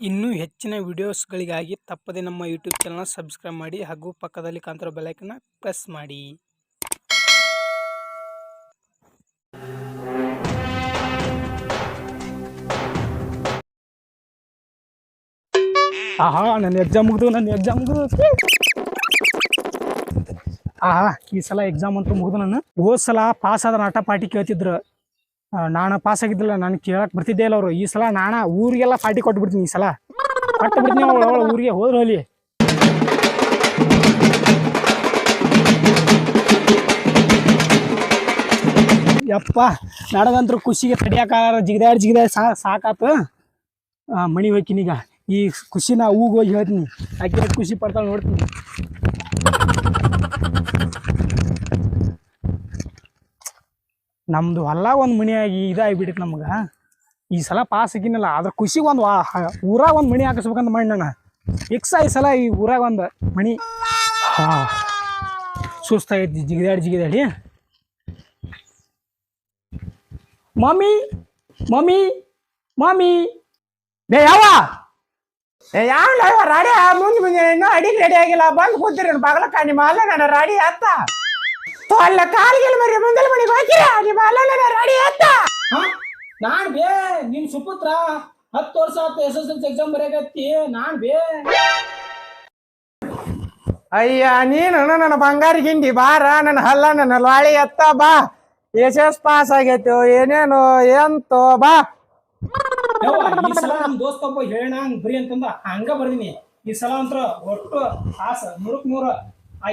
ಇನ್ನೂ ಹೆಚ್ಚಿನ ವಿಡಿಯೋಸ್ಗಳಿಗಾಗಿ ತಪ್ಪದೆ ನಮ್ಮ ಯೂಟ್ಯೂಬ್ ಚಾನಲ್ನ ಸಬ್ಸ್ಕ್ರೈಬ್ ಮಾಡಿ ಹಾಗೂ ಪಕ್ಕದಲ್ಲಿ ಕಾಣ್ತಿರೋ ಬೆಲೈಕನ್ನ ಪ್ರೆಸ್ ಮಾಡಿ. ಆಹಾ, ನನ್ನ ಎಕ್ಸಾಮ್ ಮುಗಿದು, ನನ್ನ ಎಕ್ಸಾಮ್ ಮುಗಿದು. ಆಹಾ, ಈ ಸಲ ಎಕ್ಸಾಮ್ ಅಂತೂ ಮುಗಿದು ನಾನು ಹೋದ್ ಸಲ ಪಾಸ್ ಆದ ನಾಟ ಪಾಟಿ ಕೇಳ್ತಿದ್ರು. ನಾನು ಪಾಸ್ ಆಗಿದ್ದಿಲ್ಲ, ನಾನು ಕೇಳಕ್ ಬರ್ತಿದ್ದೆ ಇಲ್ಲ ಅವರು. ಈ ಸಲ ನಾನ ಊರಿಗೆಲ್ಲ ಪಾರ್ಟಿ ಕೊಟ್ಟು ಬಿಡ್ತೀನಿ ಈ ಸಲ. ಕೊಟ್ಟು ಬಿಡ್ತೀನಿ ಊರಿಗೆ ಹೋದ್ರು ಹೋಲಿ ಯಪ್ಪ ನನಗಂತೂ ಖುಷಿಗೆ ತಡಿಯಾಕಾರ ಜಿಗಿದಾಡಿ ಜಿಗಿದಾಡಿ ಸಾ, ಸಾಕಾತು. ಮಣಿ ಈಗ. ಈ ಖುಷಿನ ಹೂಗೋಗಿ ಹೋಗಿ ಹೇಳ್ತೀನಿ. ಆಕೆ ಖುಷಿ ಪಡ್ತಾಳೆ ನೋಡ್ತೀನಿ. ನಮ್ದು ಹೊಲ ಒಂದು ಮಣಿಯಾಗಿ ಇದಾಗಿಬಿಟ್ಟಿತ್ತು ನಮ್ಗೆ. ಈ ಸಲ ಪಾಸ್ ಆಗಿನಲ್ಲ ಅದ್ರ ಖುಷಿಗೆ ಒಂದು ಊರಾಗ ಒಂದು ಮಣಿ ಹಾಕಿಸ್ಬೇಕಂತ ಮಾಡಿ ನಾನು. ಈ ಸಲ ಈ ಊರಾಗ ಒಂದು ಮಣಿ ಹಾ. ಸುಸ್ತಾಗೈತಿ ಜಿಗಿದಾಡಿ ಜಿಗಿದಾಡಿ. Mummy mummy mummy. ಬೇ ಯಾವ? ಯಾವ ರಾಡಿ ಮುಂದೆ ಮುಂದೆ ಇನ್ನೂ ಅಡಿಗೆ ರೆಡಿ ಆಗಿಲ್ಲ. ಬಂದು ಕೂತಿರಿ ಬಾಗಲಕ್ಕ, ನಿಮ್ಮ ಅಲ್ಲ ನಾನು, ರಾಡಿ ಅತ್ತ. ಅಲ್ಲ ಕಾಲಿಗೆ ಮರಿ ಮುಂದಲ್ ಮನೆಗೆ ಹೋಗಿರ ನಿಮ್ಮ ಅಲ್ಲ ರೆಡಿ ಎತ್ತ ಅತ್ತ ನಾನ್ ಬೇ ನಿನ್ ಸುಪುತ್ರ. ಹತ್ತು ವರ್ಷ ಆತ S S L C exam ಬರೆಯಕತ್ತಿ. ನಾನ್ ಬೇ. ಅಯ್ಯ ನೀನು ನನ್ನ ಬಂಗಾರಿ ಗಿಂಡಿ ಬಾರ ನನ್ನ ಹಲ್ಲ ನನ್ನ ಲಾಳಿ ಎತ್ತ ಬಾ. ಎಸ್ ಎಸ್ ಪಾಸ್ ಆಗೈತೆ ಏನೇನು ಎಂತೋ ಬಾ. ಈ ಸಲ ನಮ್ ದೋಸ್ತ ಒಬ್ಬ ಹೇಳ ಬರಿ ಅಂತಂದ. ಹಂಗ ಬರ್ದಿನಿ. ಈ ಸಲ ಅಂತ ಒಟ್ಟು ಪಾಸ್ ನೂರಕ್ ನೂರ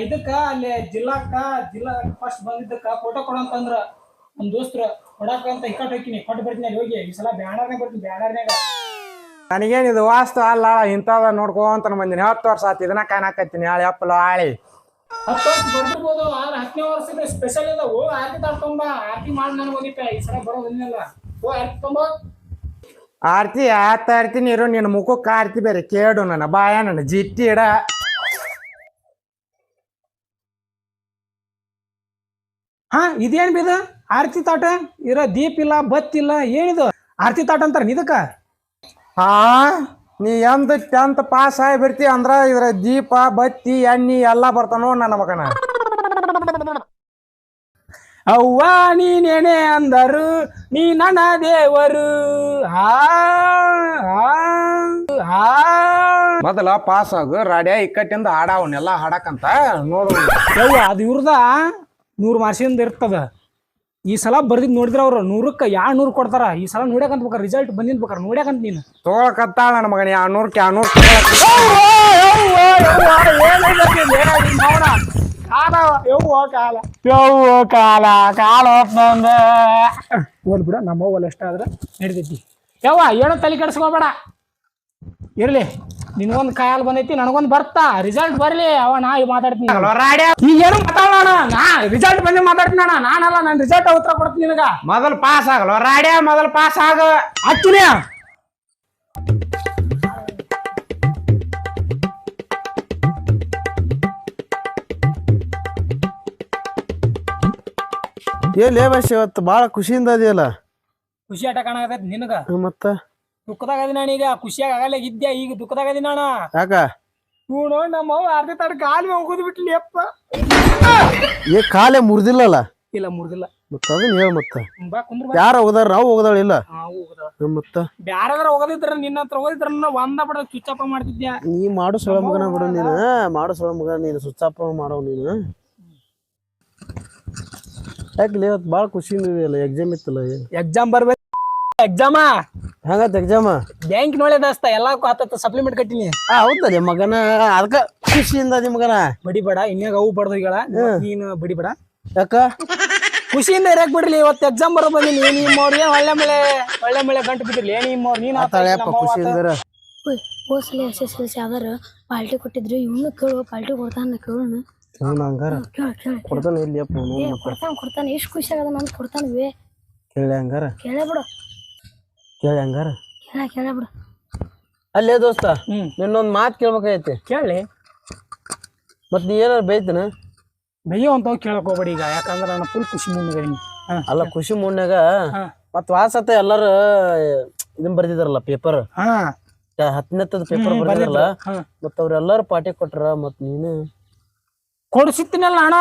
ಇದಕ್ಕ ಅಲ್ಲಿ ಜಿಲ್ಲಾಕ್ಕ ಜಿಲ್ಲಾ ಫಸ್ಟ್ ಬಂದಿದ್ದಕ್ಕ ಫೋಟೋ ಕೊಡಂತಂದ್ರ ನಮ್ ದೋಸ್ತ್ರ ಕೊಡಾಕ ಅಂತ ಇಕ್ಕಟ್ ಹಾಕಿನಿ ಕೊಟ್ಟು ಬರ್ತೀನಿ ಅಲ್ಲಿ ಹೋಗಿ ಈ ಸಲ ಬ್ಯಾನರ್ನಾಗ ಬರ್ತೀನಿ ಬ್ಯಾನರ್ನಾಗ ನನಗೇನಿದು ವಾಸ್ತು ಅಲ್ಲ ಇಂಥದ ನೋಡ್ಕೊಂತ ಬಂದಿನಿ. ಹತ್ತು ವರ್ಷ ಆತು ಇದನ್ನ ಕಾಣಕತ್ತೀನಿ ಹಾಳಿ ಅಪ್ಪಲು ಹಾಳಿ ಹತ್ತು ವರ್ಷ ಬರ್ತಿರ್ಬೋದು ಆದ್ರೆ ಹತ್ತನೇ ವರ್ಷದ ಸ್ಪೆಷಲ್ ಇದೆ ಓ ಆರ್ತಿ ತಗೊಂಬ ಆರ್ತಿ ಮಾಡಿ ನನಗೆ ಹೋಗಿಪ್ಪ ಈ ಸಲ ಬರೋದಿಲ್ಲ ಓ ಆರ್ತಿ ತಂಬ ಆರ್ತಿ ಆತ ಆರ್ತಿ ನೀರು ನಿನ್ನ ಮುಖಕ್ಕೆ ಆರ್ತಿ ಬೇರೆ ಕೇಡು ನನ್ನ ಬಾಯ ನನ್ನ ಜಿಟ್ಟಿ ಇಡ. ಹಾ ಇದೇನ್ ಬಿದ? ಆರತಿ ತಾಟ? ಇರ ದೀಪ ಇಲ್ಲ ಬತ್ ಇಲ್ಲ ಏನಿದು? ಆರತಿ ತಾಟ ಅಂತಾರ ನಿದಕ ಹಾ ನೀ ಎಂದ ಟೆಂತ್ ಪಾಸ್ ಆಗಿ ಬರ್ತಿ ಅಂದ್ರ ಇದ್ರ ದೀಪ ಬತ್ತಿ ಎಣ್ಣಿ ಎಲ್ಲಾ ಬರ್ತಾವ ನೋಡ್ ನನ್ನ ಮಗನ. ಅವ್ವ ನೀನೇನೆ ಅಂದರು ನೀ ನನ್ನ ದೇವರು. ಆ ಆ, ಆ. ಮೊದಲ ಪಾಸ್ ಆಗು ರಾಡ್ಯ ಇಕ್ಕಟ್ಟಿಂದ ಹಾಡವನ್ನೆಲ್ಲ ಹಾಡಕಂತ ನೋಡು. ಯವ್ವ ಅದು ಇವ್ರದ? ನೂರು ಮಾರ್ಸಿಂದ ಇರ್ತದ. ಈ ಸಲ ಬರ್ದಿದ್ ನೋಡಿದ್ರ ಅವರು ನೂರಕ್ಕೆ ಯಾ ನೂರು ಕೊಡ್ತಾರ. ಈ ಸಲ ನೋಡ್ಯಾಕಂತ ಬೇಕಾರ ರಿಸಲ್ಟ್ ಬಂದಿದ್ ಬೇಕಾರ. ನೋಡ್ಯಾಕಂತ ನೀನು. ತಗೊಳಕತ್ತಾಳ ನನ್ನ ಮಗನ ಎರಡ್ನೂರ್ ಯವ್ವ ಕಾಲ ಯವ್ವ ಕಾಲ ಕಾಲ ಹೋಲ್ ಬಿಡ ನಮ್ಮ ಹೋಗಲ್ಲ ಎಷ್ಟಾದ್ರೆ ಆದ್ರ ನಡಿತೈತಿ ಯವ್ವ ಏನೋ ತಲೆ ಕೆಡಿಸ್ಕೋಬೇಡ. ಇರ್ಲಿ ನಿನ್ಗೊಂದ್ ಕಾಯಲ್ ಬಂದೈತಿ ನನಗೊಂದ್ ಬರ್ತಾ. ರಿಸಲ್ಟ್ ಬರ್ಲಿ ಅವ ನಾ ಈಗ ಮಾತಾಡ್ತೀನಿ ಈಗ ಏನು ಮಾತಾಡೋಣ ನಾ ರಿಸಲ್ಟ್ ಬಂದು ಮಾತಾಡ್ತೀನಿ ಅಣ್ಣ ನಾನಲ್ಲ ನನ್ ರಿಸಲ್ಟ್ ಉತ್ತರ ಕೊಡ್ತೀನಿ ನಿನಗ. ಮೊದಲ್ ಪಾಸ್ ಆಗಲ್ಲ ರಾಡ್ಯ ಮೊದಲ್ ಪಾಸ್ ಆಗ. ಹಚ್ಚಿನ ಏ ಲೇಬಸ್ ಇವತ್ತು ಭಾಳ ಖುಷಿಯಿಂದ ಅದೆಯಲ್ಲ ಖುಷಿ ಆಟ ಕಾಣಕತ್ತೈತಿ ನಿನಗ? ಮತ್ತ? ದುಃಖದಾಗ ಅದೀನಿ ಅಣ್ಣ ಈಗ ಖುಷಿಯಾಗ ಆಗಲ್ಲ ಇದ್ದೆ ಈಗ ದುಃಖದಾಗ ಅದೀನಿ ನಾಣ ಯಾಕ? ಇವ್ ನೋಡಿ ನಮ್ಮ ಅವ್ವ ಅರ್ಧ ತಡ ಕಾಲ್ ಮೇಲೆ ಹೋಗುದು ಬಿಟ್ಲಿ ಅಪ್ಪ ಏ ಕಾಲೇ ಮುರಿದಿಲ್ಲಲ್ಲ? ಇಲ್ಲ ಮುರಿದಿಲ್ಲ. ಮತ್ತ ಅದನ್ನ ಹೇಳ ಮತ್ತ. ಬಾ ಕುಂದ್ರ ಬಾ. ಯಾರ ಹೋಗದಾರ ನಾವು ಹೋಗದಾಳ ಇಲ್ಲ? ನಾವು ಹೋಗುದ ಹ್ಮ್, ಮತ್ತ. ಬ್ಯಾರದ್ರ ಹೋಗದಿದ್ರ ನಿನ್ನ ಹತ್ರ ಹೋಗಿದ್ರ ಒಂದ ಬಡ ಆಫ್ ಮಾಡ್ತಿದ್ಯಾ? ನೀ ಮಾಡು ಸೊಳ ಮಗನ ಬಿಡು ನೀನು ಮಾಡು ಸೊಳ ಮಗ ನೀನು ಸುಚ್ಚಾಪ ಮಾಡೋ ನೀನು. ಯಾಕಲೆ ಇವತ್ತು ಭಾಳ ಖುಷಿ ಇದೆಯಲ್ಲ ಎಕ್ಸಾಮ್ ಇತ್ತಲ್ಲ? ಎಕ್ಸಾಮ್ ಬರ್ಬೇಕು. ಎಕ್ಸಾಮ ಹೆಂಗತ್ ಎಕ್ಸಾಮ್ ಬ್ಯಾಂಕ್ ನೋಳೆ ಎಲ್ಲಕ್ಕೂ ಎಲ್ಲಾಕು ಹತ್ತ ಸಪ್ಲಿಮೆಂಟ್ ಕಟ್ಟಿನಿ. ಆ ಹೌದಲ್ಲ ಮಗನ? ಅದಕ್ಕ ಖುಷಿಯಿಂದ ಅದಿ ಮಗನ? ಬಡಿಬೇಡ ಇನ್ಯಾಗ ಅವು ಬಡ್ದು ಈಗ ನೀನು ಬಡಿಬೇಡ. ಯಾಕ? ಖುಷಿಯಿಂದ ಇರಕ್ ಬಿಡ್ಲಿ ಇವತ್ತು ಎಕ್ಸಾಮ್ ಬರೋ ಬಂದಿನಿ ನಿಮ್ಮ ಅವ್ರಿಗೆ ಒಳ್ಳೆ ಮಳೆ ಒಳ್ಳೆ ಮಳೆ ಗಂಟು ಬಿದ್ದಿರ್ಲಿ ಏನ್ ಅವ್ರು ನೀನ್ ಆತಾಳ್ಯಪ್ಪ ಖುಷಿಯಿಂದ ಹೋದ್ಸಲ S S L C party ಕೊಟ್ಟಿದ್ರು ಇವನು ಕೇಳು ಪಾಲ್ಟಿ ಕೊಡ್ತಾನ ಕೇಳೋಣ ಹಂಗಾರ. ಕೊಡ್ತಾನೆ ಇಲ್ಲಿ ಅಪ್ಪ ಅವ್ನು ಕೊಡ್ತಾನ ಕೊಡ್ತಾನ ಎಷ್ಟು ಖುಷಿ ಆಗದ ನಾನು ಕೊಡ್ತಾನೆ ವೇ ಕೇಳಿ ಹಂಗಾರ? ಕೇಳೇ ಬಿಡು. ಕೇಳಿ ಹಂಗಾರ. ಕೇಳ ಕೇಳೇ ಬಿಡು. ಅಲ್ಲೇ ದೋಸ್ತ ಹ್ಮ್. ಮಾತು ಮಾತ್ ಕೇಳ್ಬೇಕಾಗೈತಿ. ಕೇಳಿ. ಮತ್ತೆ ನೀ ಏನಾರ ಬೈತನ? ಬೈಯೋ ಅಂತ ಕೇಳಕ್ ಹೋಗ್ಬೇಡಿ ಈಗ ಯಾಕಂದ್ರೆ ನಾನು ಫುಲ್ ಖುಷಿ ಮುಂದೆ ಹಾ. ಅಲ್ಲ ಖುಷಿ ಮುನ್ಯಾಗ ಮತ್ತೆ ಮತ್ ವಾಸತ್ತ ಎಲ್ಲರೂ ಇದನ್ ಬರ್ದಿದಾರಲ್ಲ ಪೇಪರ್ ಹಾ. ಹತ್ತನೇತ್ತದ ಪೇಪರ್ ಬರ್ದಿದಾರಲ್ಲ ಮತ್ತೆ ಅವ್ರೆಲ್ಲಾರು ಪಾರ್ಟಿ ಕೊಟ್ರ ಮತ್ತೆ ನೀನು. ಕೊಡಿಸಿತ್ತಿನಲ್ಲ ಅಣ್ಣ.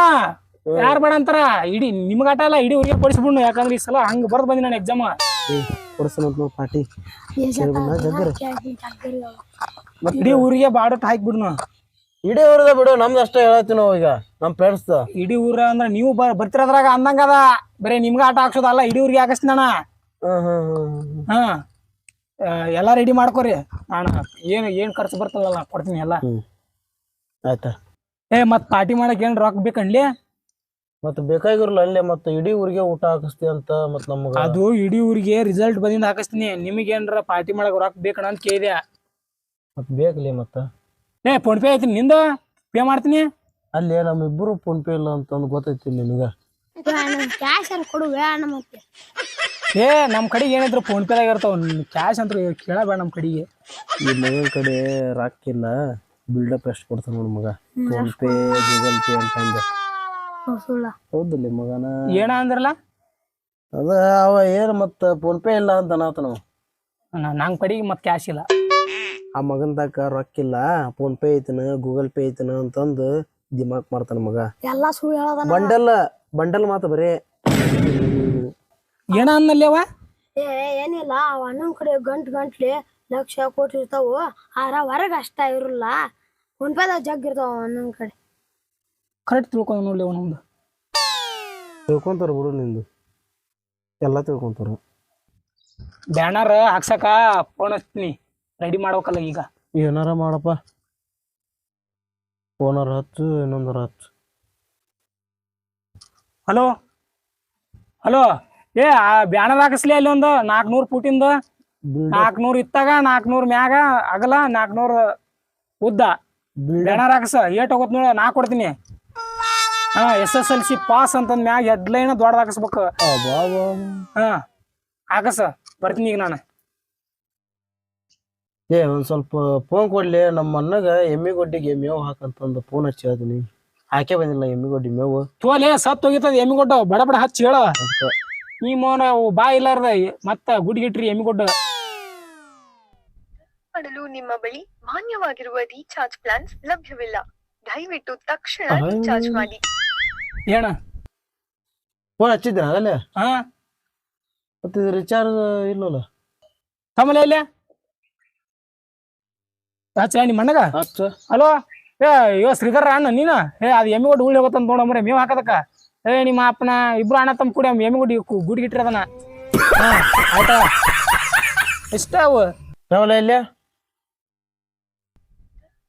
ಯಾರು ಬೇಡ ಅಂತಾರ? ಇಡೀ ನಿಮ್ಗಾಟ ಅಲ್ಲ ಇಡೀ ಊರಿಗೆ ಕೊಡಿಸ್ಬಿಡ್ನು ಯಾಕಂದ್ರೆ ಈ ಸಲ ಹಂಗೆ ಬರ್ದು ಬಂದಿ ನಾನು ಎಕ್ಸಾಮ್ ಕೊಡ್ಸನಂತ ನೋಡ್ ಪಾರ್ಟಿ. ಇಡೀ ಊರಿಗೆ ಬಾಡಟ್ ಹಾಕ್ಬಿಡ್ನು ಇಡೀ ಊರದ ಬಿಡು ನಮ್ದು ಅಷ್ಟೇ ಹೇಳತ್ತಿ ನಾವು ಈಗ ನಮ್ ಫ್ರೆಂಡ್ಸ್ ಇಡೀ ಊರ ಅಂದ್ರೆ ನೀವು ಬ- ಬರ್ತಿರೋದ್ರಾಗ ಅಂದಂಗ ಅದ. ಬರೀ ನಿಮ್ಗ ಆಟ ಹಾಕ್ಸೋದಲ್ಲ ಇಡೀ ಊರಿಗೆ ಹಾಕಿಸ್ತೀನಿ ಹಾ ಎಲ್ಲಾ ರೆಡಿ ಮಾಡ್ಕೊರಿ. ಅಣ್ಣ ಏನ್ ಏನ್ ಖರ್ಚು ಬರ್ತಲ್ಲ ಕೊಡ್ತೀನಿ ಎಲ್ಲ. ಆಯ್ತಾ? ಏ ಮತ್ತೆ ಪಾರ್ಟಿ ಮಾಡಕ್ಕೆ ಏನ್ ರೊಕ್ಕ ಬೇಕನ್ಲಿ? ಮತ್ ಬೇಕಾಗಿರಲ್ಲ ಅಲ್ಲೇ ಮತ್ತ ಇಡೀ ಊರಿಗೆ ಊಟ ಹಾಕಿಸ್ತಿ ಅಂತ ಮತ್ತೆ ನಮ್ಗ. ಅದು ಇಡೀ ಊರಿಗೆ ರಿಸಲ್ಟ್ ಬಂದಿಂದ ಹಾಕಿಸ್ತೀನಿ. ನಿಮಗೆ ಏನ್ರ ಪಾರ್ಟಿ ಮಾಡಕ್ ರೊಕ್ಕ ಬೇಕಣ ಅಂತ ಕೇಳಿದೆ. ಮತ್ ಬೇಕಲಿ ಮತ್ತ. ಏ ಫೋನ್ ಪೇ ಐತಿ ನಿಂದು? ಪೇ ಮಾಡ್ತೀನಿ? ಅಲ್ಲಿ ನಮ್ ಇಬ್ಬರು ಫೋನ್ ಪೇ ಇಲ್ಲ ಅಂತಂದು ಗೊತ್ತೈತಿ ನಿನಗ. ಕ್ಯಾಶ್ ಅಂತ ಕೊಡು ಅಣ್ಣ ಮತ್ತೆ ಏ ನಮ್ ಕಡೆಗೆ ಏನಿದ್ರು ಫೋನ್ ಪೇದಾಗ ಇರ್ತಾವ. ಕ್ಯಾಶ್ ಅಂತ ಕೇಳಬೇಡ ನಮ್ ಕಡೆಗೆ. ಈ ಮಗನ ಕಡೆ ರೊಕ್ಕ ಇಲ್ಲ ಬಿಲ್ಡಪ್ ಎಷ್ಟು ಕೊಡ್ತಾನ ನೋಡ್ ಮಗ. ಫೋನ್ ಪೇ ಗೂಗಲ್ ಪೇ ಅಂತ ಅಂದ. ಸುಳ್ಳ ಹೌದಲ್ಲಿ ಮಗನ. ಏನ ಅಂದ್ರಲ್ಲ? ಅದ ಅವ ಏನ್ ಮತ್ತ ಫೋನ್ ಪೇ ಇಲ್ಲ ಅಂತ ಅನಾತ ನಾವು ನ- ನಮ್ ಕಡೆಗೆ ಮತ್ ಕ್ಯಾಶ್ ಇಲ್ಲ. ಆ ಮಗನ್ದಾಗ ರೊಕ್ಕ ಇಲ್ಲ ಫೋನ್ ಪೇ ಐತನ ಗೂಗಲ್ ಪೇ ಐತನ ಅಂತಂದು ದಿಮಾಕ್ ಮಾಡ್ತಾನ ಮಗ. ಎಲ್ಲಾ ಸುಳ್ಳು ಹೇಳದ ಬಂಡಲ್ ಬಂಡಲ್ ಮಾತ ಬರೇ. ಏನ ಅನ್ನಲ್ಲಿ ಅವ? ಏ ಏನಿಲ್ಲ ಅವ ಅಣ್ಣನ ಕಡೆ ಗಂಟ್ ಗಂಟ್ಲಿ ಲಕ್ಷ ಕೋಟಿ ಇರ್ತಾವು ಆರ ಹೊರಗೆ ಅಷ್ಟ ಇರಲ್ಲ. ಫೋನ್ ಪೇದಾಗ ಜಗ್ ಇರ್ತಾವ ಅನ್ನೋ ಅಣ್ಣನ ಕಡೆ. ಕರೆಕ್ಟ್ ತಿಳ್ಕೊಂಡು ನೋಡ್ಲಿ ಅವನೊಂದು ತಿಳ್ಕೊಂತಾರ ಬಿಡು ನಿಂದು. ಎಲ್ಲ ತಿಳ್ಕೊಂತಾರ. ಬ್ಯಾನರ್ ಹಾಕ್ಸಕ ಫೋನ್ ಹಚ್ತೀನಿ. ರೆಡಿ ಮಾಡ್ಬೇಕಲ್ಲ ಈಗ. ಏನಾರ ಮಾಡಪ್ಪ. ಫೋನರ್ ಹಚ್ಚು ಇನ್ನೊಂದರ ಹಚ್ಚು. ಹಲೋ ಹಲೋ ಏ ಆ ಬ್ಯಾನರ್ ಹಾಕಿಸ್ಲಿ ಅಲ್ಲಿ ಒಂದು? ನಾಲ್ಕುನೂರು ಫೂಟಿಂದ ನಾಲ್ಕುನೂರು ಇತ್ತಾಗ ನಾಲ್ಕುನೂರು ಮ್ಯಾಗ ಅಗಲ ನಾಲ್ಕುನೂರು ಉದ್ದ. ಬ್ಯಾನರ್ ಹಾಕಸ ಏಟ್ ಹೋಗುತ್ತೆ ನೋಡ ನಾ ಕೊಡ್ತೀನಿ. ಹಾ S S L C pass ಅಂತಂದ್ ಮ್ಯಾಗ ಹೆಡ್ಲೈನ್ ದೊಡ್ಡದ ಹಾಕಿಸ್ಬೇಕು. ಹಾ ಹಾಕಸ ಬರ್ತೀನಿ ಈಗ ನಾನು. ಏ ಒಂದ್ ಸ್ವಲ್ಪ ಫೋನ್ ಕೊಡ್ಲಿ ನಮ್ಮ ಅಣ್ಣಗ ಎಮ್ಮಿ ಗೊಡ್ಡಿಗೆ ಮೇವು ಹಾಕಂತಂದು ಫೋನ್ ಹಚ್ಚಿ ಹೇಳ್ತೀನಿ. ಹಾಕೇ ಬಂದಿಲ್ಲ ಎಮ್ಮಿ ಗೊಡ್ಡಿ ಮೇವು. ತೋಲೆ ಸತ್ ಹೋಗಿತ್ತದ ಎಮ್ಮಿಗೊಡ್ಡ ಬಡ ಬಡ ಹಚ್ಚಿ ಹೇಳ. ನೀ ಮೋನ ಬಾ ಇಲ್ಲಾರ್ದ ಮತ್ತ ಗುಡ್ಗಿಟ್ರಿ ಎಮ್ಮಿಗೊಡ್ಡ ಮಾಡಲು ನಿಮ್ಮ ಬಳಿ ಮಾನ್ಯವಾಗಿರುವ ರೀಚಾರ್ಜ್ ಪ್ಲಾನ್ಸ್ ಲಭ್ಯವಿಲ್ಲ. ದಯವಿಟ್ಟು ತಕ್ಷಣ. ರೀಚಾರ್ಜ್ ಮಾಡಿ. ಏನ? ಫೋನ್ ಹಚ್ಚಿದ್ದೆ ಅದಲ್ಲೇ? ಹಾ. ಮತ್ತೆ ಇದು ರಿಚಾರ್ಜ್ ಇಲ್ಲಲ್ಲ? ತಮ್ಮಲೆ ಇಲ್ಲೇ? ಹಚ್ಚ ನಿಮ್ಮ ಮಣ್ಣಗ ಹಚ್ಚ. ಹಲೋ ಏ ಇವ ಶ್ರೀಧರ ಅಣ್ಣ ನೀನ? ಏ ಅದು ಎಮ್ಮಿ ಗುಡ್ ಉಳ್ಳಿ ಹೋಗತ್ತಂತ ನೋಡಮ್ರೆ ಮೇವ್ ಹಾಕದಕ್ಕ. ಏ ನಿಮ್ಮ ಅಪ್ಪನ ಇಬ್ರು ಅಣ್ಣ ತಮ್ಮ ಕೂಡಿ ಎಮ್ಮಿ ಗುಡಿ ಗುಡಿ ಇಟ್ಟಿರದನ ಹಾ ಆಯ್ತಾ? ಎಷ್ಟ ಅವು? ಯಾವಲ್ಲ ಇಲ್ಲೇ?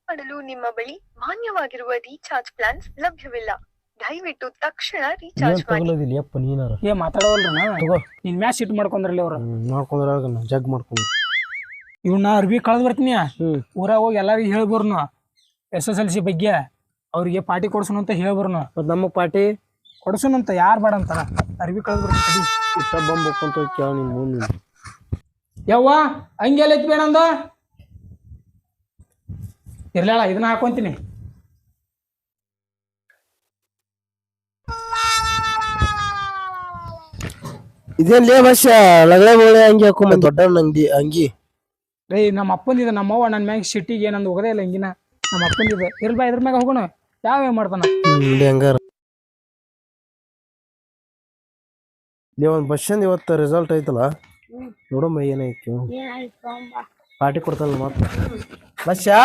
ಮಾಡಲು ನಿಮ್ಮ ಬಳಿ ಮಾನ್ಯವಾಗಿರುವ ರೀಚಾರ್ಜ್ ಪ್ಲಾನ್ಸ್ ಲಭ್ಯವಿಲ್ಲ. ದಯವಿಟ್ಟು ತಕ್ಷಣ ರೀಚಾರ್ಜ್ ಮಾಡಿ. ತಗೊಳ್ಳೋದಿಲ್ಲ ಯಪ್ಪ ನೀನಾರ? ಏ ಮಾತಾಡವಲ್ರನ ತಗೋ. ನಿನ್ ಮ್ಯಾಚ್ ಇಟ್ ಮಾಡ್ಕೊಂಡ್ರಲ್ಲಿ ಅವ್ರು ಮಾಡ್ಕೊಂಡ್ರ ಜಗ್ ಮಾಡ್ಕೊಂಡ್ ಇವ್ನ ಅರ್ಬಿ ಕಳೆದ್ ಬರ್ತೀನಿ. ಹ್ಮ್. ಊರಾಗ ಹೋಗಿ ಎಲ್ಲಾರಿಗೂ ಹೇಳ್ಬರ್ನು. ಎಸ್ ಎಸ್ ಎಲ್ ಸಿ ಬಗ್ಗೆ ಅವ್ರಿಗೆ ಪಾರ್ಟಿ ಕೊಡ್ಸೋಣ ಅಂತ ಹೇಳ್ಬರ್ನು. ಮತ್ ನಮಗ್ ಪಾರ್ಟಿ? ಕೊಡ್ಸೋಣಂತ ಯಾರು ಬೇಡ ಅಂತಾರ? ಅರ್ಬಿ ಕಳೆದ್ ಬರ್ತೀನಿ ಇಷ್ಟ ಬಂಬ್ ಹೋಗ್ಕೊಂತ ಕೇಳ ನಿನ್ ಮುಂದೆ ಯವ್ವ ಹಂಗೆಲ್ಲ ಐತಿ ಬೇಡ ಅಂದ? ಇರ್ಲಾಳ ಇದನ್ನ ಹಾಕೊಂತೀನಿ. ಇದೇನ್ ಲೇ ಭಾಷೆ? ಲಗಳೆ ಬೋಳೆ ಅಂಗಿ ಹಾಕೊಂಬ ದೊಡ್ಡ ಅಂಗಿ ಅಂಗಿ. ರೇ ನಮ್ಮ ಅಪ್ಪಂದಿದೆ ನಮ್ಮವ್ವ ನನ್ನ ಮ್ಯಾಗ ಸಿಟ್ಟಿಗೆ ನಂದು ಹೋಗದೇ ಇಲ್ಲ ಅಂಗಿನ. ನಮ್ಮ ಅಪ್ಪಂದಿದ ಇರ್ಲ್ ಬಾ ಇದ್ರ ಮ್ಯಾಗ ಹೋಗೋಣ. ಯಾವ ಏನ್ ಮಾಡ್ತಾನ? ಇಲ್ಲಿ ಹಂಗಾರ. ಲೇ ಒಂದ್ ಬಸ್ಸಂದ್ ಇವತ್ತ ರಿಸಲ್ಟ್ ಐತಲ್ಲ? ನೋಡಮ್ಮ ಏನಾಯ್ತು. ಏನಾಯ್ತು ಪಾರ್ಟಿ ಕೊಡ್ತಾನಲ್ಲ ಮತ್ತ ಬಸ್ಸಾ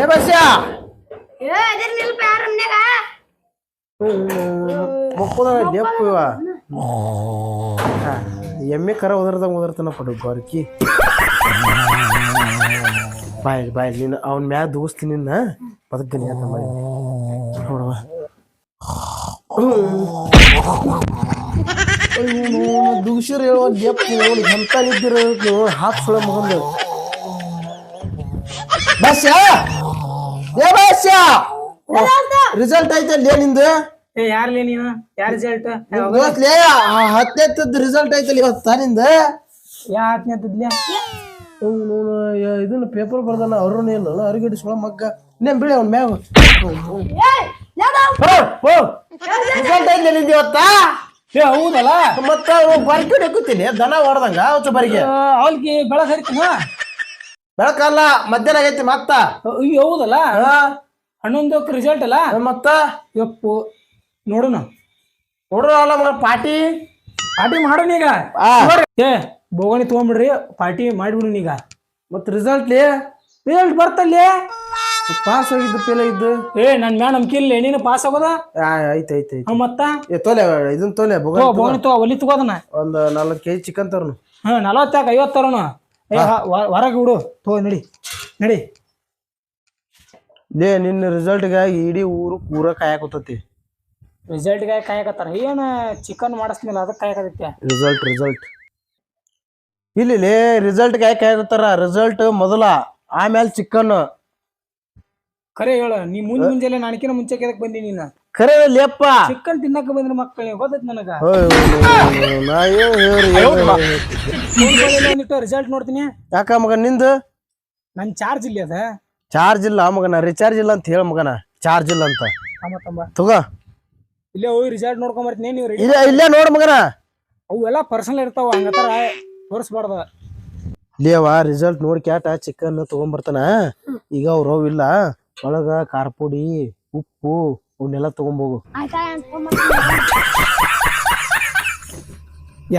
ಏ ಬಸ್ಸಾ ಏ ಅದ್ರ ನಿಲ್ಪ ಯಾರ ಮನ್ಯಾಗ ಮಕ್ಕಳ ಲೆಪ್ಪ ಇವ. ಎಮ್ಮೆ ಕರ ಉದರ್ದಂಗ ಉದರ್ತಾನ ಪಡು ಬರ್ಕಿ ಬಾಯ್ ಬಾಯ್ ನೀನು ಅವ್ನ ಮ್ಯಾಗ ದೂಸ್ತೀನಿ ನಿನ್ನ. ಬದುಕ್ತೀನಿ ಅಂತ ಮಾಡಿ. ನೋಡವ. ದೂಸಿರ್ ಹೇಳುವ ಲೆಪ್ಪ ನೋಡಿ ಎಂತ ನಿದ್ದಿರೋ ಹಾಕ್ಸಳ ಮಗಂದು ಬಸ್ಯಾ ಏ ಬಸ್ಸಾ ರಿಸಲ್ಟ್? ಐತಲ್ಲ ನಿಂದು? ಏ ಯಾರ್ಲಿ ನೀನು? ಯಾರ್ ರಿಸಲ್ಟ್ ಇವತ್ಲೇ ಹತ್ತನೇತ್ತದ ರಿಸಲ್ಟ್ ಐತಲ್ಲ ಇವತ್ತು ತಾನಿಂದ ಯಾ ಹತ್ತನೇತಿದ್ಲೆ ಇದನ್ನ ಪೇಪರ್ ಬರ್ದಾನ ಅವ್ರನ್ನ ಇಲ್ಲ ಅವ್ರಿಗೆ ಸುಳ ಮಗ್ಗ. ಇನ್ನೇನ್ ಬಿಡಿ ಅವ್ನ ಮ್ಯಾಗ? ರಿಸಲ್ಟ್ ಐತ್ಲೆ ನಿಂದ ಇವತ್ತ? ಏ ಹೌದಲ್ಲ? ಮತ್ತ ಬರ್ಕಿ ಡಕ್ಕುತ್ತೀನಿ ದನ ಹೊಡ್ದಂಗ ಹುಚ್ಚ ಬರಿಗೆ. ಅವಲ್ಗೆ ಬೆಳಗ್ ಹರಿತೀನ? ಬೆಳಕಲ್ಲ ಮಧ್ಯಾಹ್ನ ಆಗೈತಿ ಮತ್ತ? ಅಯ್ಯೋ ಹೌದಲ್ಲ? ಆ, ಹನ್ನೊಂದು ರಿಸಲ್ಟ್ ಅಲ್ಲ? ಮತ್ತ? ಯಪ್ಪು. ನೋಡೋಣ ಅಲ್ಲ ಮಗ ಪಾರ್ಟಿ? ಪಾರ್ಟಿ ಮಾಡೋಣ ಈಗ. ಏ ಬೋಗಣಿ ತಗೊಂಡ್ಬಿಡ್ರಿ ಪಾರ್ಟಿ ಮಾಡಿಬಿಡೋಣ ಈಗ. ಮತ್ ರಿಸಲ್ಟ್ ಲೇ? ರಿಸಲ್ಟ್ ಬರ್ತಲ್ಲಿ? ಪಾಸ್ ಆಗಿದ್ದು ಫೇಲ್ ಇದ್ದು ಏ ನನ್ ಮ್ಯಾ ನಂಬಿಕೆ ಇಲ್ಲ ನೀನು ಪಾಸ್ ಆಗೋದ? ಐತೆ ಐತೆ ಮತ್ತ? ಏ ತೋಲೆ ಇದನ್ ತೋಲೆ ಬೊಗಣಿ ತಗೋ ಒಲಿ ತಗೋದನ ಒಂದ್ ನಾಲ್ಕು ಕೆಜಿ ಚಿಕನ್ ತರೋನು. ಹಾ ನಲವತ್ತಾಕ ಐವತ್ತು ತರೋಣ ಏ ಹೊರಗೆ ಬಿಡು. ತೋ ನಡಿ. ನಡಿ. ಲೇ ನಿನ್ನ ರಿಸಲ್ಟ್ಗಾಗಿ ಇಡೀ ಊರು ಪೂರ ಕಾಯಕತ್ತತಿ. ರಿಸಲ್ಟ್ಗೆ ಕಾಯಕತ್ತಾರ. ಏನ ಚಿಕನ್ ಮಾಡಿಸ್ನಿಲ್ಲ ಅದಕ್ಕೆ ಕಾಯಕತ್ತೈತೆ? ರಿಸಲ್ಟ್ ರಿಸಲ್ಟ್ ಇಲ್ಲಿ ರಿಸಲ್ಟ್ ಯಾಕೆ ಕಾಯಕತ್ತಾರ? ರಿಸಲ್ಟ್ ಮೊದಲ ಆಮೇಲೆ ಚಿಕನ್ ಖರೆ ಹೇಳ ನೀ ಮುಂದೆ ಮುಂಜಾನೆ ನಾನಕಿನ ಮುಂಚೆ ಕೆದಕ್ ಬಂದಿ ನೀನು? ಖರೆ ಲೇಪ್ಪ ಚಿಕನ್ ತಿನ್ನಕ ಬಂದ್ರೆ ಮಕ್ಕಳು ಗೊತ್ತೈತಿ ನನಗ? ನಾ ಏನ್ ಹೇಳ್ರಿ, ಏನ್ ರಿಸಲ್ಟ್ ನೋಡ್ತೀನಿ? ಯಾಕ ಮಗ ನಿಂದು? ನನ್ ಚಾರ್ಜ್ ಇಲ್ಲ ಅದ. ಚಾರ್ಜ್ ಇಲ್ಲ ಮಗನ ರಿಚಾರ್ಜ್ ಇಲ್ಲ ಅಂತ ಹೇಳ ಮಗನ. ಚಾರ್ಜ್ ಇಲ್ಲ ಅಂತ. ತಮ್ಮ ತಮ್ಮ. ತಗೋ. ಇಲ್ಲೇ ಹೋಗಿ ರಿಸಲ್ಟ್ ನೋಡ್ಕೊಂಡ್ ಬರ್ತೀನಿ ನೀವು ರೆಡಿ ಇಲ್ಲೇ ಇಲ್ಲೇ ನೋಡ್ ಮಗನ. ಅವೆಲ್ಲ ಪರ್ಸನಲ್ ಇರ್ತಾವ ಹಂಗತ್ತಾರ ತೋರಿಸ್ಬಾರ್ದ. ಇಲ್ಲೇವ ರಿಸಲ್ಟ್ ನೋಡಿ ಕ್ಯಾಟ ಚಿಕನ್ ತಗೊಂಡ್ಬರ್ತಾನ ಈಗ ಅವ್ರು ಅವ್ ಇಲ್ಲ. ಒಳಗ ಖಾರ ಪುಡಿ ಉಪ್ಪು ಅವನ್ನೆಲ್ಲ ತಗೊಂಬೋಗು.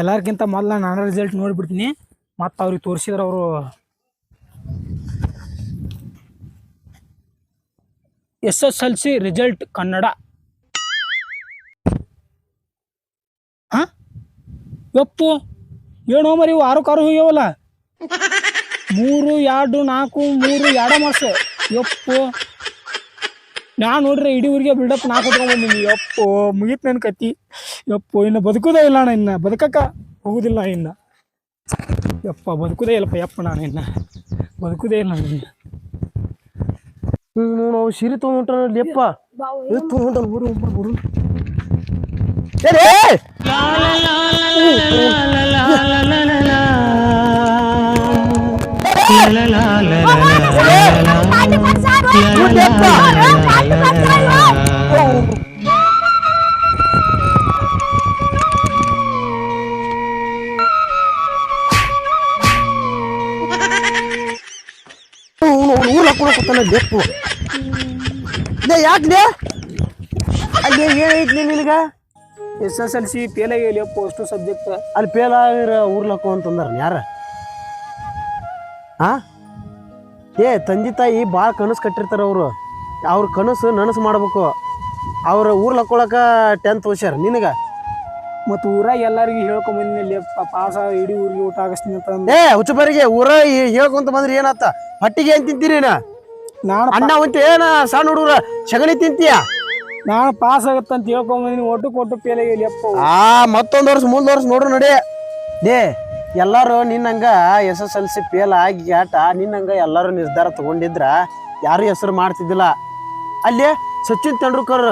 ಎಲ್ಲಾರ್ಗಿಂತ ಮೊದಲ ನಾನು ರಿಸಲ್ಟ್ ನೋಡ್ಬಿಡ್ತೀನಿ. ಮತ್ತೆ ಅವ್ರಿಗೆ ತೋರಿಸಿದ್ರ ಅವರು S S L C result Kannada. ಹಾ ಯಪ್ಪು ಏನೋ ಮರಿ ಇವು ಆರು ಕಾರು ಹೋಗ್ಯವಲ್ಲ? ಮೂರು ಎರಡು ನಾಲ್ಕು ಮೂರು ಎರಡು ಮಾಸು. ಯಪ್ಪು. ನಾ ನೋಡ್ರಿ ಇಡೀ ಊರಿಗೆ ಬಿಲ್ಡಪ್ ನಾ ಕೊಟ್ಕೊಂಡ್ಬಂದಿನಿ ಯಪ್ಪು ಮುಗೀತು ನನ್ನ ಕತ್ತಿ ಯಪ್ಪು ಇನ್ನು ಬದುಕುದೇ ಇಲ್ಲ ಅಣ್ಣ ಇನ್ನು. ಬದುಕಕ್ಕ ಹೋಗುದಿಲ್ಲ ಇನ್ನು. ಯಪ್ಪ ಬದುಕುದೇ ಇಲ್ಲಪ್ಪ ಯಪ್ಪ ನಾನು ಇನ್ನು. ಬದುಕುದೇ ಇಲ್ಲ ನಾನು ಇನ್ನು. ನೋಡು ಅವ್ ಸೀರೆ ತಗೊಂಡ್ರ ಲೇಪ್ಪ ಬಾವು ಊರು ಬಿಡು ಬಿಡು ಊರ್ ಹಾಕೊಳಕತ್ತಾನ ಲೇಪ್ಪು ಲೇ ಯಾಕ್ಲೇ ಅಲ್ಲಿ ಏನೈತ್ಲಿ ನಿನಗ S S L C fail ಆಗಿಲ್ಲ ಪೋಸ್ಟ್ ಅಷ್ಟು ಸಬ್ಜೆಕ್ಟ್ ಅಲ್ಲಿ ಫೇಲ್ ಆಗಿರ ಊರ್ ಅಂತಂದ್ರ ಯಾರ? ಹಾ ಏ ತಂದೆ ತಾಯಿ ಭಾಳ ಕನಸು ಕಟ್ಟಿರ್ತಾರ ಅವರು. ಅವ್ರ ಕನಸು ನನಸು ಮಾಡ್ಬೇಕು. ಅವ್ರ ಊರ್ ಹಾಕೊಳಕ ಟೆಂತ್ ಓಸ್ಯಾರ ನಿನಗ? ಮತ್ತು ಊರಾಗ ಎಲ್ಲರಿಗೂ ಹೇಳ್ಕೊಂಬಂದಿನಿ ಪಾಸ ಇಡೀ ಊರಿಗೆ ಊಟ ಆಗಿಸ್ತೀನಿ ಅಂತ. ಏ ಹುಚ್ಚಬರಿಗೆ ಊರ ಹೇಳ್ಕೊಂತ ಬಂದ್ರೆ ಏನಾತ? ಹಟ್ಟಿಗೆ ಏನು ತಿಂತೀರಿ ನಾನು ಅಣ್ಣ ಅಂತ ಏನ ಸಣ್ಣ ಹುಡುಗ್ರ ಸಗಣಿ ತಿಂತೀಯ? ನಾನು ಪಾಸ್ ಆಗತ್ತಂತ ಹೇಳ್ಕೊಂಬಂದಿನಿ ಒಟ್ಟು ಕೊಟ್ಟು ಫೇಲ್ ಆಗಿಲ್ಲ ಯಪ್ಪ. ಆ ಮತ್ತೊಂದ್ ವರ್ಷ ಮುಂದ್ ವರ್ಷ ನೋಡ್ರಿ ನೋಡಿ. ಡೇ ಎಲ್ಲಾರು ನಿನ್ನಂಗ S S L C fail ಆಗಿ ಆಟ ನಿನ್ನಂಗ ಎಲ್ಲಾರು ನಿರ್ಧಾರ ತಗೊಂಡಿದ್ರ ಯಾರು ಹೆಸರು ಮಾಡ್ತಿದ್ದಿಲ್ಲ. ಅಲ್ಲಿ ಸಚಿನ್ ತೆಂಡೂಲ್ಕರ್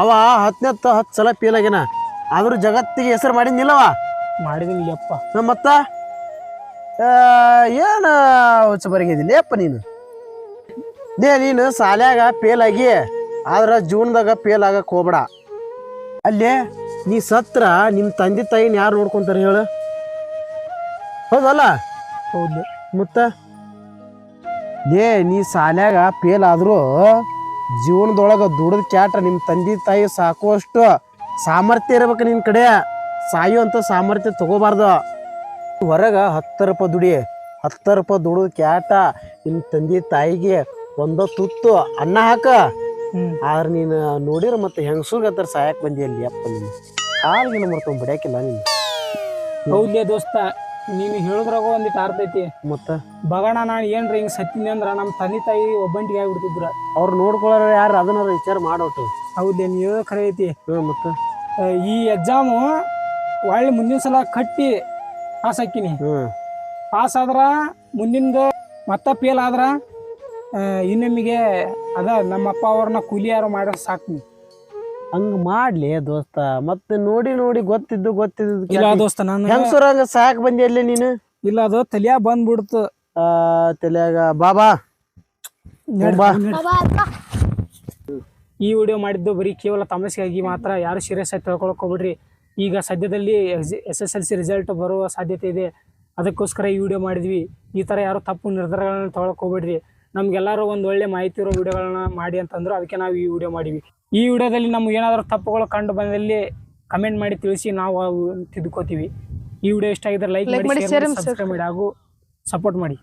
ಅವ ಹತ್ತನೇತ್ ಹತ್ತು ಸಲ ಫೇಲ್ ಆಗ್ಯಾನ ಆದ್ರೂ ಜಗತ್ತಿಗೆ ಹೆಸರು ಮಾಡಿದ್ನಿಲ್ಲವ? ಮಾಡಿದೀನಿ ಯಪ್ಪ ಮತ್ತ? ಏನ ಹುಚ್ಚ ಬರಗಿದಿಲ್ಲ ಯಪ್ಪ ನೀನು? ನೀನು ಸಾಲ್ಯಾಗ ಫೇಲ್ ಆಗಿ ಆದ್ರ ಜೀವನದಾಗ ಫೇಲ್ ಆಗಕ್ ಹೋಗ್ಬೇಡ. ಅಲ್ಲೇ ನೀ ಸತ್ರ ನಿಮ್ಮ ತಂದೆ ತಾಯಿನ ಯಾರು ನೋಡ್ಕೊಂತಾರ ಹೇಳು? ಹೌದಲ್ಲ? ಹೌದು. ಮತ್ತ? ಏ ನೀ ಸಾಲ್ಯಾಗ ಫೇಲ್ ಆದ್ರೂ ಜೀವನದೊಳಗ ದುಡ್ದ ಕ್ಯಾಟ ನಿಮ್ಮ ತಂದೆ ತಾಯಿ ಸಾಕುವಷ್ಟು ಸಾಮರ್ಥ್ಯ ಇರ್ಬೇಕು ನಿನ್ ಕಡೆ. ಸಾಯುವಂತ ಸಾಮರ್ಥ್ಯ ತಗೋಬಾರ್ದು. ಹೊರಗ ಹತ್ತು ರೂಪಾಯಿ ದುಡಿ. ಹತ್ತು ರೂಪಾಯಿ ದುಡಿದ ಕ್ಯಾಟ ನಿಮ್ಮ ತಂದೆ ತಾಯಿಗೆ ಒಂದು ತುತ್ತು ಅನ್ನ ಹಾಕ. ಆದ್ರೆ ನೀನು ನೋಡಿರ ಮತ್ತೆ ಹೆಂಗಸೂರ್ಗೆ ಹತ್ರ ಸಾಯಕ್ ಬಂದಿ ಅಲ್ಲಿ ಅಪ್ಪ ನೀನು. ಕಾಲ್ಗಿನ ಮರ್ತವ್ ಬಿಡ್ಯಾಕಿಲ್ಲ ನೀನು. ಹೌದೇ ದೋಸ್ತ ನೀನು ಹೇಳಿದ್ರಾಗ ಒಂದಿಟ್ಟು ಆರ್ತೈತಿ ಐತಿ. ಮತ್ತ? ಬಗಣ ನಾನು ಏನ್ರ ಹಿಂಗ್ ಸತ್ತೀನಿ ಅಂದ್ರ ನಮ್ಮ ತಂದೆ ತಾಯಿ ಒಬ್ಬಂಟಿಗೆ ಆಗ್ಬಿಡ್ತಿದ್ರ. ಅವ್ರು ನೋಡ್ಕೊಳ್ಳೋರು ಯಾರು ಅದನ್ನ ವಿಚಾರ ಮಾಡೋಟು. ಹೌದೇ ನೀವು ಹೇಳೋ ಖರೆ ಐತಿ. ಹ್ಞೂ ಮತ್ತೆ? ಈ ಎಕ್ಸಾಮು ಒಳ್ಳೆ ಮುಂದಿನ ಸಲ ಕಟ್ಟಿ ಪಾಸ್ ಹಾಕಿನಿ. ಹ್ಞೂ ಪಾಸ್ ಆದ್ರ ಮುಂದಿಂದ ಮತ್ತ ಫೇಲ್ ಆದ್ರ ಇನ್ನೊಮ್ಮಿಗೆ ಅದ ನಮ್ಮ ಅಪ್ಪ ಅವ್ರನ್ನ ಕೂಲಿಯಾರು ಮಾಡೋ ಸಾಕು ಸಾಕ್ನಿ ಹಂಗ್ ಮಾಡ್ಲಿ ದೋಸ್ತ. ಮತ್ತೆ ನೋಡಿ ನೋಡಿ ಗೊತ್ತಿದ್ದು ಇಲ್ಲ ಗೊತ್ತಿದ್ದು ದೋಸ್ತ ನಾನು ಹೆಂಗಸೂರ ಸಾಕ್ ಬಂದಿ ಅಲ್ಲಿ ನೀನು? ಇಲ್ಲ ಅದು ತಲಿಯಾಗ ಬಂದ್ಬಿಡ್ತು. ಆ ತಲ್ಯಾಗ ಬಾಬಾ. ಬಾ ಈ ವಿಡಿಯೋ ಮಾಡಿದ್ದು ಬರೀ ಕೇವಲ ತಮಾಷೆಗಾಗಿ ಮಾತ್ರ ಯಾರು ಸೀರಿಯಸ್ ಆಗಿ ತಿಳ್ಕೊಳಕ್ ಹೋಗ್ಬಿಡ್ರಿ ಈಗ ಸದ್ಯದಲ್ಲಿ S S L C result ಬರುವ ಸಾಧ್ಯತೆ ಇದೆ. ಅದಕ್ಕೋಸ್ಕರ ಈ ವಿಡಿಯೋ ಮಾಡಿದ್ವಿ. ಈ ತರ ಯಾರು ತಪ್ಪು ನಿರ್ಧಾರಗಳನ್ನ ತೊಗೊಳಕ್ ಹೋಗ್ಬೇಡ್ರಿ ನಮ್ಗೆಲ್ಲರೂ ಒಂದು ಒಳ್ಳೆ ಮಾಹಿತಿ ಇರೋ ವಿಡಿಯೋಗಳನ್ನ ಮಾಡಿ ಅಂತಂದ್ರು ಅದಕ್ಕೆ ನಾವು ಈ ವಿಡಿಯೋ ಮಾಡಿವಿ ಈ ವಿಡಿಯೋದಲ್ಲಿ ನಮ್ಗೆ ಏನಾದರೂ ತಪ್ಪುಗಳು ಕಂಡು ಬಂದಲ್ಲಿ ಕಮೆಂಟ್ ಮಾಡಿ ತಿಳಿಸಿ ನಾವು ತಿದ್ಕೋತೀವಿ. ಈ ವಿಡಿಯೋ ಇಷ್ಟ ಆಗಿದ್ರೆ ಲೈಕ್ ಮಾಡಿ, ಸಬ್ಸ್ಕ್ರೈಬ್ ಮಾಡಿ ಹಾಗೂ ಸಪೋರ್ಟ್ ಮಾಡಿ.